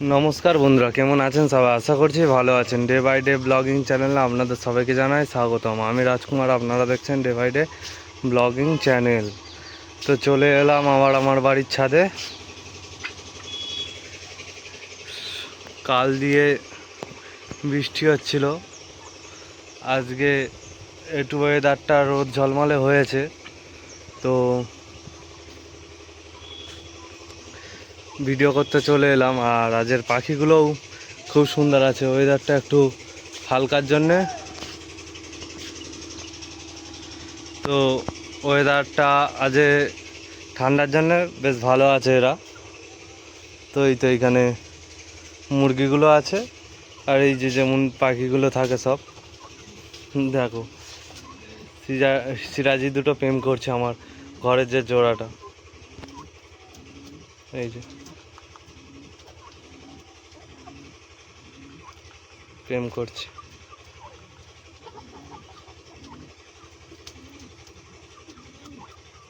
নমস্কার বন্ধুরা, কেমন আছেন সবাই? আশা করছি ভালো আছেন। ডে বাই ডে ব্লগিং চ্যানেলে আপনাদের সবাইকে জানাই স্বাগতম। আমি রাজকুমার, আপনারা দেখছেন day by day blogging channel তো চলে এলাম আবার আমার বাড়ির ছাদে। কাল দিয়ে বৃষ্টি হচ্ছিল। আজকে একটু ওয়েদারটা রোদ ঝলমলে হয়েছে। তো ভিডিও করতে চলে এলাম আর আজের পাখিগুলোও খুব সুন্দর আছে। ওয়েদারটা একটু হালকার জন্যে। তো ওয়েদারটা আজে ঠান্ডার জন্যে বেশ ভালো আছে এরা। তো এই তো এইখানে মুরগিগুলো আছে আর এই যে যেমন পাখিগুলো থাকে সব। দেখো সিরাজি দুটো প্রেম করছে আমার ঘরের যে জোড়াটা। এই যে। প্রেম করছে।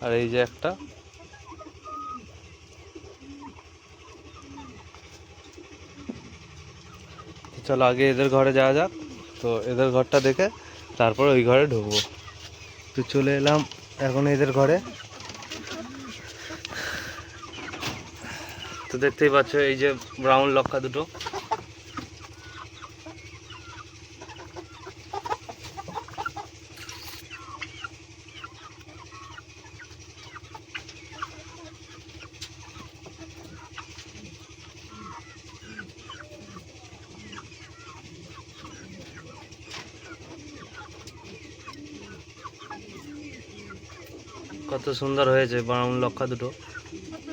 আর এই যে একটা। চলো আগে এদের ঘরে যাওয়া যাক। তো এদের ঘরটা দেখে তারপর ওই ঘরে ঢুকবো। তো চলে এলাম এখন এদের ঘরে। তো দেখতেই পাচ্ছ এই যে ব্রাউন লক্ষা দুটো। কত সুন্দর হয়েছে ব্রাউন লক্ষা দুটো।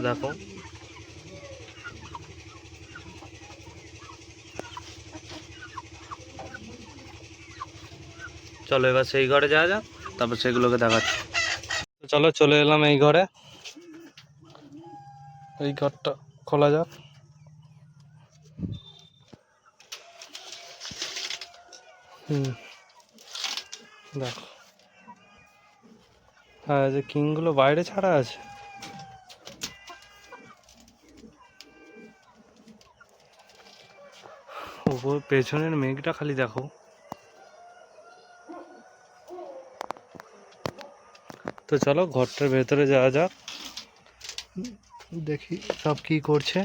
দেখো। চলো এবার সেই ঘরে যাওয়া যাক, তারপর সেগুলোকে দেখাচ্ছি। চলো চলে এলাম এই ঘরে। এই ঘরটা খোলা যাক। হুম। দেখো। যে কিংগুলো বাইরে ছাড়া আছে। ওপর পেছনের মেঘটা খালি দেখো। তো চলো ঘরটার ভেতরে যাওয়া যাক। দেখি সব কি করছে।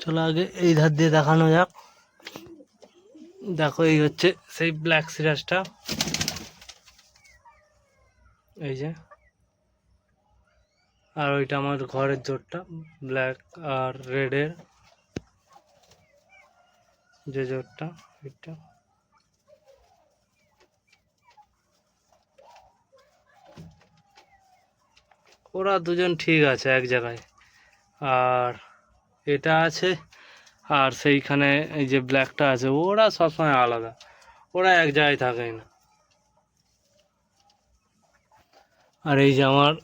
চলো আগে এই ধার দিয়ে দেখানো যাক। দেখো, এই হচ্ছে সেই ব্ল্যাক সিরাজটা। এই যে। আর ওইটা আমার ঘরের জোরটা ব্ল্যাক আর রেডের যে জোরটা ওইটা ওরা দুজন ঠিক আছে এক জায়গায়। আর এটা আছে আর সেইখানে এই যে ব্ল্যাকটা আছে, ওরা সবসময় আলাদা। ওরা এক জায়গায় থাকে না। আর এই যে আমার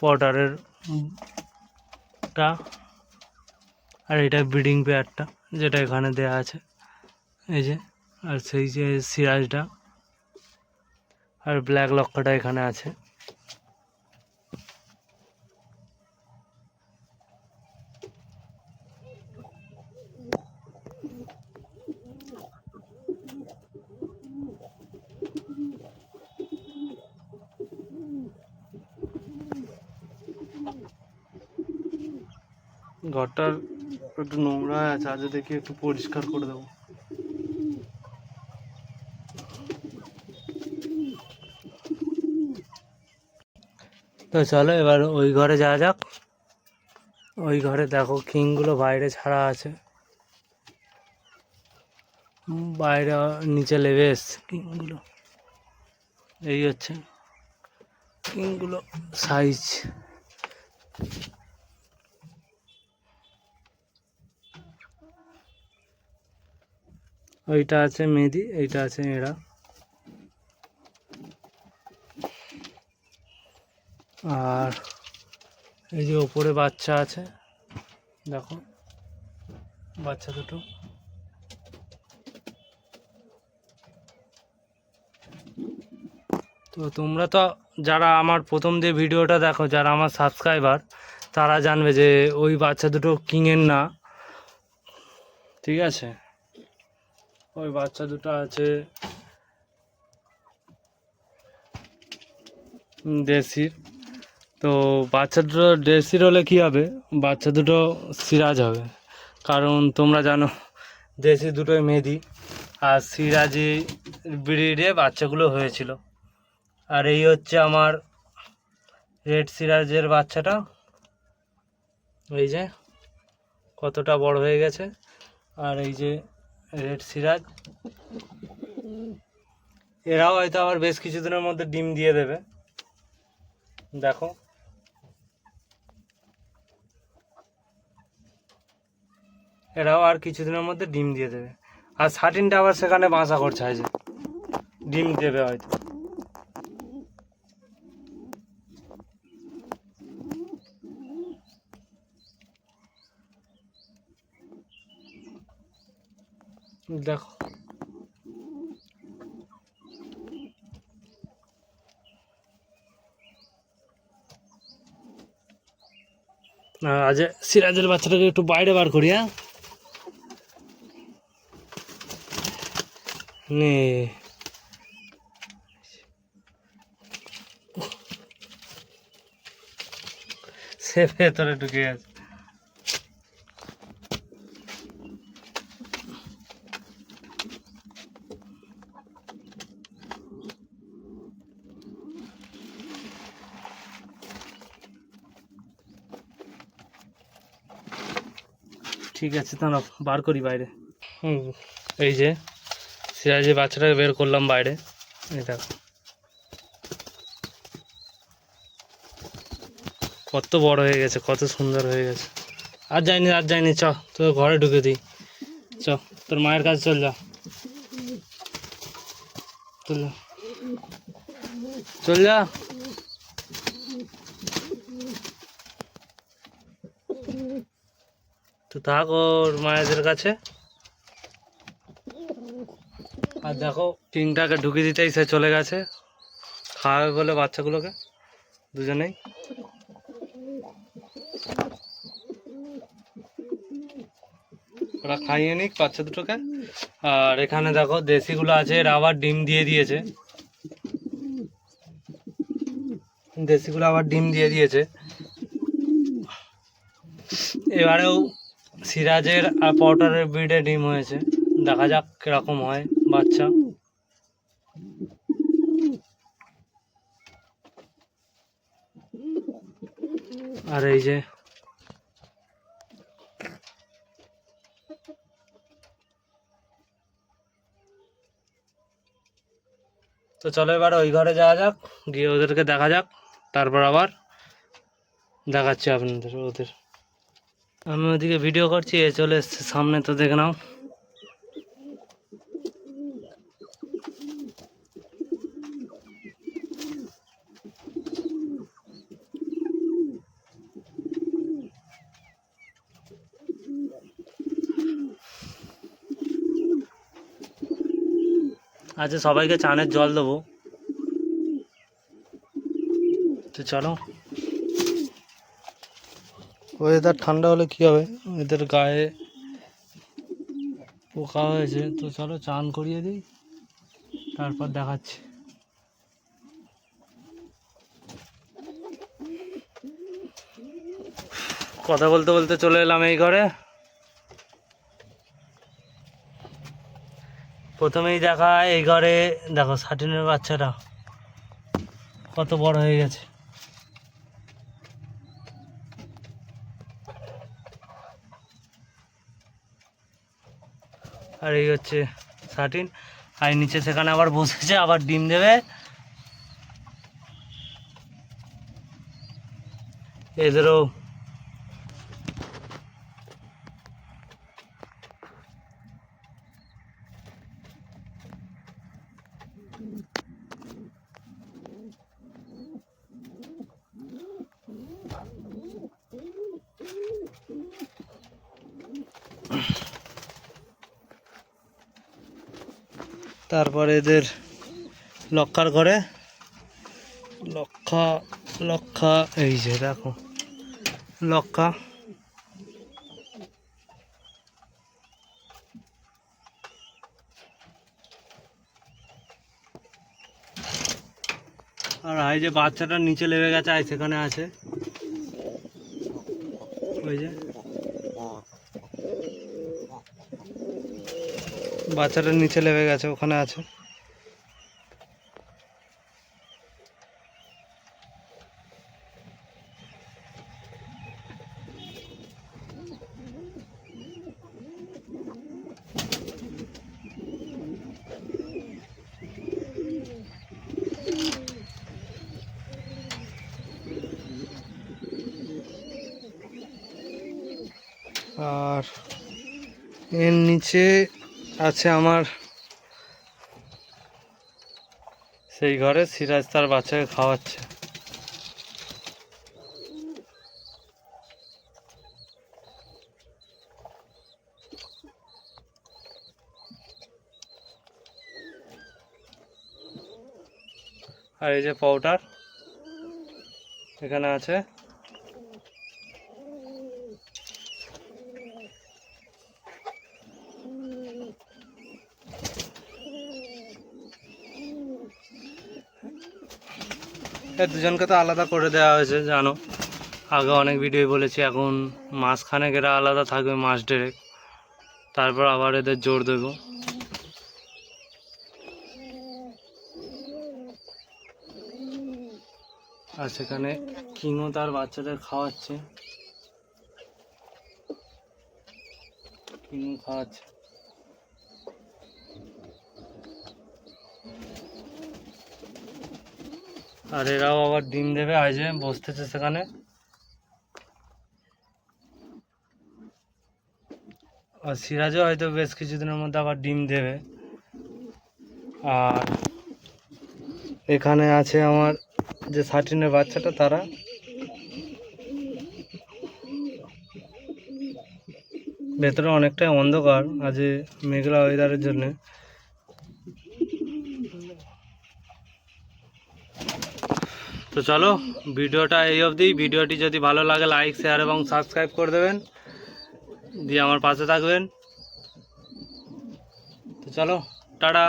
পটারের টা, আর এটা ব্রিডিং পেয়ারটা যেটা এখানে দেয়া আছে। এই যে, আর সেই যে সিরাজটা, আর ব্ল্যাক লক্ষ্যটা এখানে আছে। ঘরটার একটু নোংরা আছে, আজ দেখি একটু পরিষ্কার করে দেবো। তো চলো, এবার ওই ঘরে যাওয়া যাক। ওই ঘরে দেখো কিংগুলো বাইরে ছাড়া আছে। বাইরে নিচে লেবে এসছে কিংগুলো। এই হচ্ছে কিংগুলো সাইজ ওইটা আছে মেহেদি, এইটা আছে এরা আর এই যে ওপরে বাচ্চা আছে, দেখো, বাচ্চা দুটো। তো তোমরা তো যারা আমার প্রথম যে ভিডিওটা দেখো, যারা আমার সাবস্ক্রাইবার তারা জানবে যে ওই বাচ্চা দুটো কিংয়ের না। ঠিক আছে? ওই বাচ্চা দুটো আছে দেশির। তো বাচ্চা দুটো দেশির হলে কী হবে? বাচ্চা দুটো সিরাজ হবে। কারণ তোমরা জানো, দেশি দুটোই মেদি আর সিরাজি ব্রিডে বাচ্চাগুলো হয়েছিল। আর এই হচ্ছে আমার রেড সিরাজের বাচ্চাটা। এই যে, কতটা বড় হয়ে গেছে। আর এই যে রেড সিরাজ এরাও হয়তো আবার বেশ কিছুদিনের মধ্যে ডিম দিয়ে দেবে। দেখো। এরাও আর কিছুদিনের মধ্যে ডিম দিয়ে দেবে। আর সাটিনটা আবার সেখানে বাসা করছে যে। ডিম দেবে হয়তো। দেখো। আজ সিরাজের বাচ্চাটাকে একটু বাইরে বার করি হ্যাঁ? সে ভেতরে ঢুকে গেছে। ঠিক আছে তাহলে বার করি বাইরে। হুম। এই যে সিরাজের বাচ্চাটাকে বের করলাম বাইরে। এটা কত বড় হয়ে গেছে কত সুন্দর হয়ে গেছে। আর যাইনি আর যাইনি চ তোর ঘরে ঢুকে দিই। চ তোর মায়ের কাছে চল যা চল যা। চল যা। তো থাক ওর মায়েদের কাছে। আর দেখো, টিংটাকে ঢুকিয়ে দিতেই সে চলে গেছে। খাওয়াবে বলে বাচ্চাগুলোকে, দুজনেই। ওরা খাইয়ে নিক বাচ্চা দুটোকে। আর এখানে দেখো, দেশিগুলো আছে, এরা আবার ডিম দিয়ে দিয়েছে। দেশিগুলো আবার ডিম দিয়ে দিয়েছে। এবারেও সিরাজের আর পটারের ব্রিডে ডিম হয়েছে। দেখা যাক কীরকম হয় বাচ্চা। আর এই যে তো চলো এবার ওই ঘরে যাওয়া যাক, গিয়ে ওদেরকে দেখা যাক, তারপর আবার দেখাচ্ছি আপনাদের, ওদের। আমি ওদিকে ভিডিও করছি, এ চলে এসছে, সামনে তো দেখে নাও। আচ্ছা সবাইকে চানের জল দেবো। তো চলো। ওয়েদার ঠান্ডা হলে কি হবে? এদের গায়ে পোকা হয়েছে। তো চলো চান করিয়ে দিই। তারপর দেখাচ্ছি। কথা বলতে বলতে চলে এলাম এই ঘরে। প্রথমেই দেখা এই ঘরে, দেখো সাটিনের বাচ্চাটা কত বড় হয়ে গেছে। আর এই হচ্ছে সাটিন আর নিচে সেখানে আবার বসেছে আবার ডিম দেবে। এদেরও তারপরে এদের লক্কার ঘরে। লক লক্ষা লক্ষা, এই যে দেখো, লক্ষা। আর এই যে বাচ্চাটা নিচে লেগে গেছে আই সেখানে আছে। ওই যে। বাচ্চাটা নিচে লেগে গেছে ওখানে আছে। আর এর নিচে আছে আমার। সেই ঘরে সিরাজ তার বাচ্চাকে খাওয়াচ্ছে। আর এই যে পাউডার এখানে আছে। দুজনকে তো আলাদা করে দেওয়া হয়েছে, জানো। আগে অনেক ভিডিও বলেছি, এখন মাঝখানে এরা আলাদা থাকবে, মাস ডেরেক তারপর আবার এদের জোর দেবো। আর সেখানে কিংও তার বাচ্চাদের খাওয়াচ্ছে। কিংও খাওয়াচ্ছে। আর এরাও আবার ডিম দেবে আজ বসতেছে সেখানে। আর সিরাজও হয়তো বেশ কিছুদিনের মধ্যে আবার ডিম দেবে। আর এখানে আছে আমার যে সাটিনের বাচ্চাটা, তারা। ভেতরে অনেকটাই অন্ধকার আজ মেঘলা ওয়েদারের জন্যে। তো চলো, ভিডিওটা এই অবধি। ভিডিওটি যদি ভালো লাগে লাইক শেয়ার এবং সাবস্ক্রাইব করে দেবেন। দিয়ে আমার পাশে থাকবেন। তো চলো, টাটা।